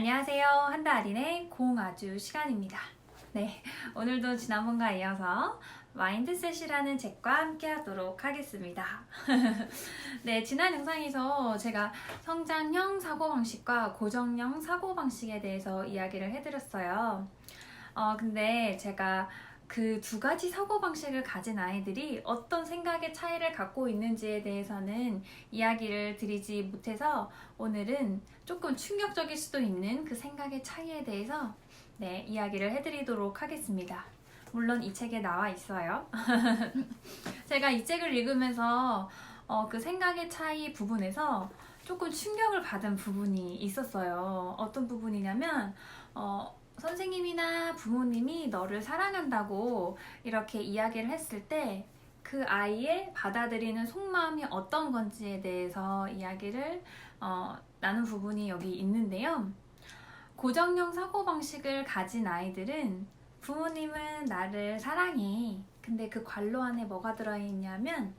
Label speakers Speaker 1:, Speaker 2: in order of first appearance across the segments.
Speaker 1: 안녕하세요. 한달인의 공아주 시간입니다. 네, 오늘도 지난번과 이어서 마인드셋이라는 책과 함께 하도록 하겠습니다. 네, 지난 영상에서 제가 성장형 사고방식과 고정형 사고방식에 대해서 이야기를 해드렸어요. 어, 근데 제가 그 두 가지 사고방식을 가진 아이들이 어떤 생각의 차이를 갖고 있는지에 대해서는 이야기를 드리지 못해서 오늘은 조금 충격적일 수도 있는 그 생각의 차이에 대해서 네, 이야기를 해드리도록 하겠습니다. 물론 이 책에 나와 있어요. 제가 이 책을 읽으면서 어, 그 생각의 차이 부분에서 조금 충격을 받은 부분이 있었어요. 어떤 부분이냐면, 어, 선생님이나 부모님이 너를 사랑한다고 이렇게 이야기를 했을 때 그 아이의 받아들이는 속마음이 어떤 건지에 대해서 이야기를 어, 나눈 부분이 여기 있는데요. 고정형 사고방식을 가진 아이들은 부모님은 나를 사랑해. 근데 그 관로 안에 뭐가 들어있냐면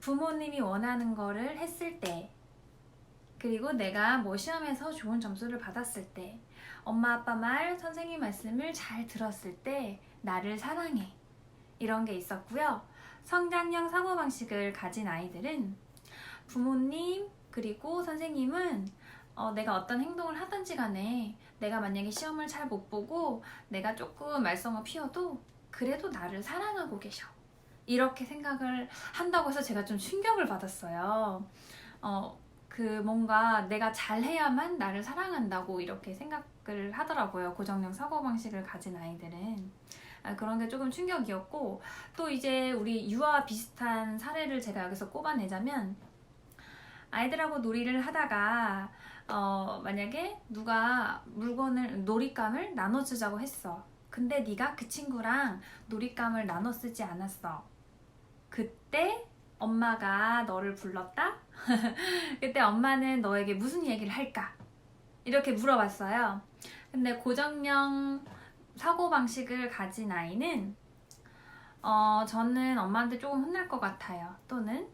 Speaker 1: 부모님이 원하는 거를 했을 때 그리고 내가 뭐 시험에서 좋은 점수를 받았을 때 엄마 아빠 말, 선생님 말씀을 잘 들었을 때 나를 사랑해. 이런 게 있었고요. 성장형 사고방식을 가진 아이들은 부모님 그리고 선생님은 어, 내가 어떤 행동을 하든지 간에 내가 만약에 시험을 잘 못 보고 내가 조금 말썽을 피워도 그래도 나를 사랑하고 계셔. 이렇게 생각을 한다고 해서 제가 좀 충격을 받았어요. 어, 그 뭔가 내가 잘해야만 나를 사랑한다고 이렇게 생각을 하더라고요. 고정형 사고방식을 가진 아이들은. 아, 그런 게 조금 충격이었고, 또 이제 우리 유아와 비슷한 사례를 제가 여기서 꼽아내자면, 아이들하고 놀이를 하다가, 어, 만약에 누가 물건을, 놀잇감을 나눠주자고 했어. 근데 네가 그 친구랑 놀잇감을 나눠 쓰지 않았어. 그때 엄마가 너를 불렀다? 그때 엄마는 너에게 무슨 얘기를 할까? 이렇게 물어봤어요. 근데 고정형 사고방식을 가진 아이는, 어, 저는 엄마한테 조금 혼날 것 같아요. 또는,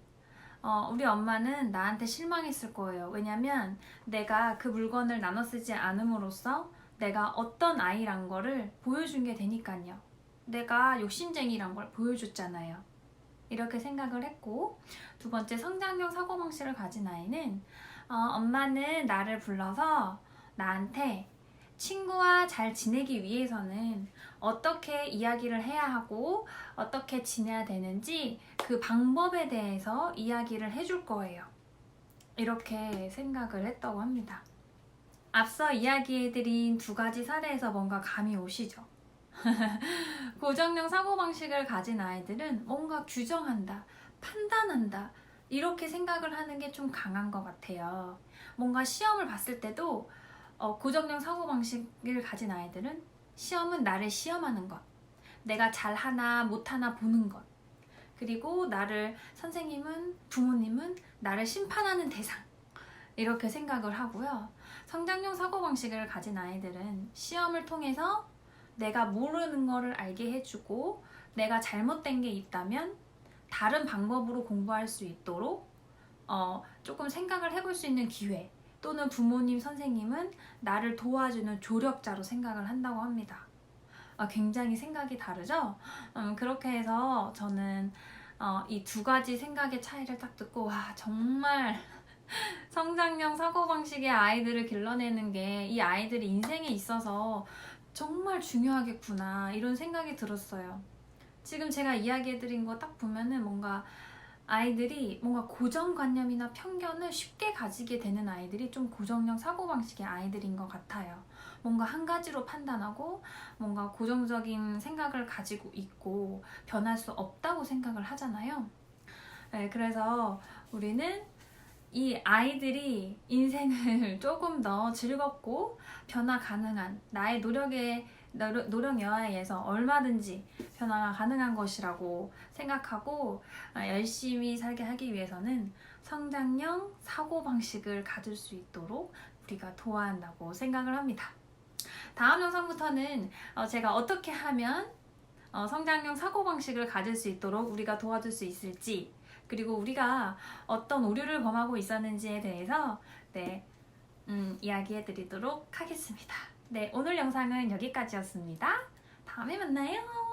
Speaker 1: 어, 우리 엄마는 나한테 실망했을 거예요. 왜냐면 내가 그 물건을 나눠 쓰지 않음으로써 내가 어떤 아이란 거를 보여준 게 되니까요. 내가 욕심쟁이란 걸 보여줬잖아요. 이렇게 생각을 했고 두 번째 성장형 사고방식을 가진 아이는 어, 엄마는 나를 불러서 나한테 친구와 잘 지내기 위해서는 어떻게 이야기를 해야 하고 어떻게 지내야 되는지 그 방법에 대해서 이야기를 해줄 거예요. 이렇게 생각을 했다고 합니다. 앞서 이야기해드린 두 가지 사례에서 뭔가 감이 오시죠? 고정형 사고방식을 가진 아이들은 뭔가 규정한다, 판단한다, 이렇게 생각을 하는 게 좀 강한 것 같아요. 뭔가 시험을 봤을 때도 어, 고정형 사고방식을 가진 아이들은 시험은 나를 시험하는 것, 내가 잘하나 못하나 보는 것, 그리고 나를 선생님은 부모님은 나를 심판하는 대상 이렇게 생각을 하고요. 성장형 사고방식을 가진 아이들은 시험을 통해서 내가 모르는 거를 알게 해주고 내가 잘못된 게 있다면 다른 방법으로 공부할 수 있도록 어, 조금 생각을 해볼 수 있는 기회 또는 부모님, 선생님은 나를 도와주는 조력자로 생각을 한다고 합니다. 아, 굉장히 생각이 다르죠? 음, 그렇게 해서 저는 어, 이 두 가지 생각의 차이를 딱 듣고 와 정말 성장형 사고방식의 아이들을 길러내는 게 이 아이들이 인생에 있어서 정말 중요하겠구나 이런 생각이 들었어요. 지금 제가 이야기해드린 거 딱 보면은 뭔가 아이들이 뭔가 고정관념이나 편견을 쉽게 가지게 되는 아이들이 좀 고정형 사고방식의 아이들인 것 같아요. 뭔가 한 가지로 판단하고 뭔가 고정적인 생각을 가지고 있고 변할 수 없다고 생각을 하잖아요. 네, 그래서 우리는 이 아이들이 인생을 조금 더 즐겁고 변화 가능한 나의 노력에 노력 여하에서 얼마든지 변화가 가능한 것이라고 생각하고 아, 열심히 살게 하기 위해서는 성장형 사고방식을 가질 수 있도록 우리가 도와야 한다고 생각을 합니다. 다음 영상부터는 어, 제가 어떻게 하면 어, 성장형 사고방식을 가질 수 있도록 우리가 도와줄 수 있을지 그리고 우리가 어떤 오류를 범하고 있었는지에 대해서 네, 음, 이야기해 드리도록 하겠습니다. 네, 오늘 영상은 여기까지였습니다. 다음에 만나요.